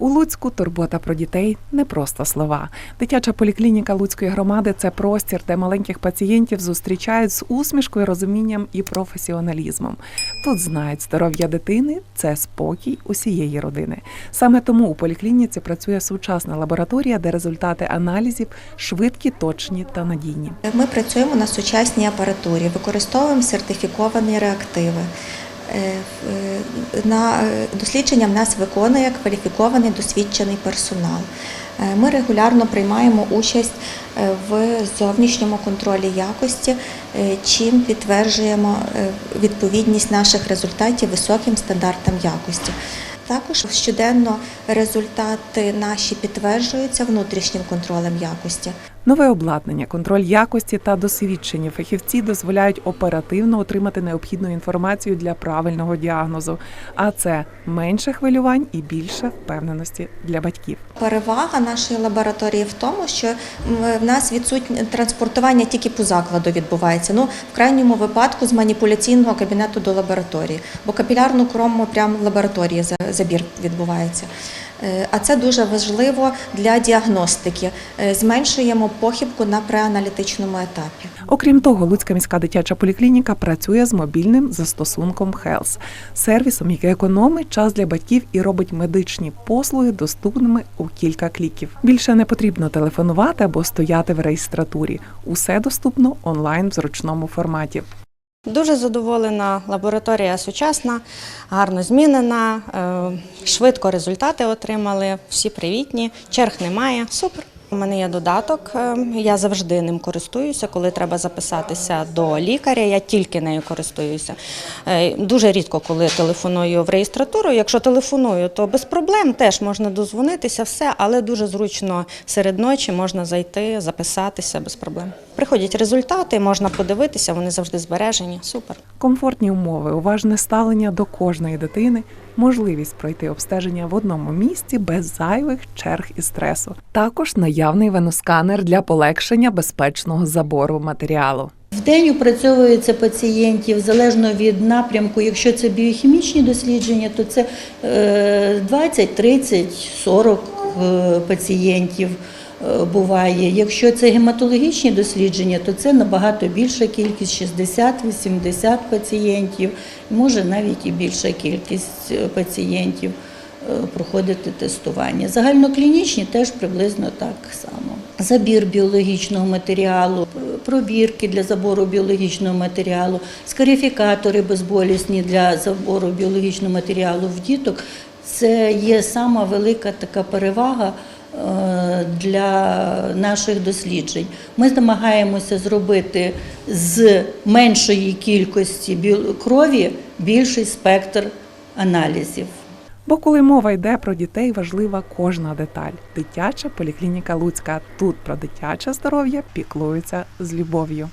У Луцьку турбота про дітей не просто слова. Дитяча поліклініка Луцької громади це простір, де маленьких пацієнтів зустрічають з усмішкою, розумінням і професіоналізмом. Тут знають, здоров'я дитини це спокій усієї родини. Саме тому у поліклініці працює сучасна лабораторія, де результати аналізів швидкі, точні та надійні. Ми працюємо на сучасній апаратурі, використовуємо сертифіковані реактиви. Е, е, На е, дослідження в нас виконує кваліфікований досвідчений персонал. Ми регулярно приймаємо участь в зовнішньому контролі якості, чим підтверджуємо відповідність наших результатів високим стандартам якості. Також щоденно результати наші підтверджуються внутрішнім контролем якості. Нове обладнання, контроль якості та досвідчені фахівці дозволяють оперативно отримати необхідну інформацію для правильного діагнозу. А це менше хвилювань і більше впевненості для батьків. Перевага нашої лабораторії в тому, що в нас відсутнє транспортування тільки по закладу відбувається. Ну, в крайньому випадку з маніпуляційного кабінету до лабораторії, бо капілярну крому прямо в лабораторії за- забір відбувається. Е, А це дуже важливо для діагностики. Е, Зменшуємо похибку на преаналітичному етапі. Окрім того, Луцька міська дитяча поліклініка працює з мобільним застосунком Health, сервісом, який економить час для батьків і робить медичні послуги доступними у кілька кліків. Більше не потрібно телефонувати або стояти в реєстратурі. Усе доступно онлайн в зручному форматі. Дуже задоволена, лабораторія сучасна, гарно змінена, е, швидко результати отримали, всі привітні, черг немає. Супер. У мене є додаток, е, я завжди ним користуюся. Коли треба записатися до лікаря, я тільки нею користуюся. Е, Дуже рідко, коли телефоную в реєстратуру. Якщо телефоную, то без проблем теж можна дозвонитися, все, але дуже зручно серед ночі можна зайти, записатися без проблем. Приходять результати, можна подивитися, вони завжди збережені. Супер. Комфортні умови, уважне ставлення до кожної дитини, можливість пройти обстеження в одному місці без зайвих черг і стресу. Також наявний веносканер для полегшення безпечного забору матеріалу. В день опрацьовується пацієнтів залежно від напрямку. Якщо це біохімічні дослідження, то це е, 20, 30, 40 е, пацієнтів е, буває. Якщо це гематологічні дослідження, то це набагато більша кількість 60-80 пацієнтів, може навіть і більша кількість е, пацієнтів е, проходити тестування. Загальноклінічні теж приблизно так само. Забір біологічного матеріалу, пробірки для забору біологічного матеріалу, скарифікатори безболісні для забору біологічного матеріалу в діток. Це є сама велика така перевага е, для наших досліджень. Ми намагаємося зробити з меншої кількості крові більший спектр аналізів. Бо коли мова йде про дітей, важлива кожна деталь. Дитяча поліклініка Луцька тут про дитяче здоров'я піклується з любов'ю.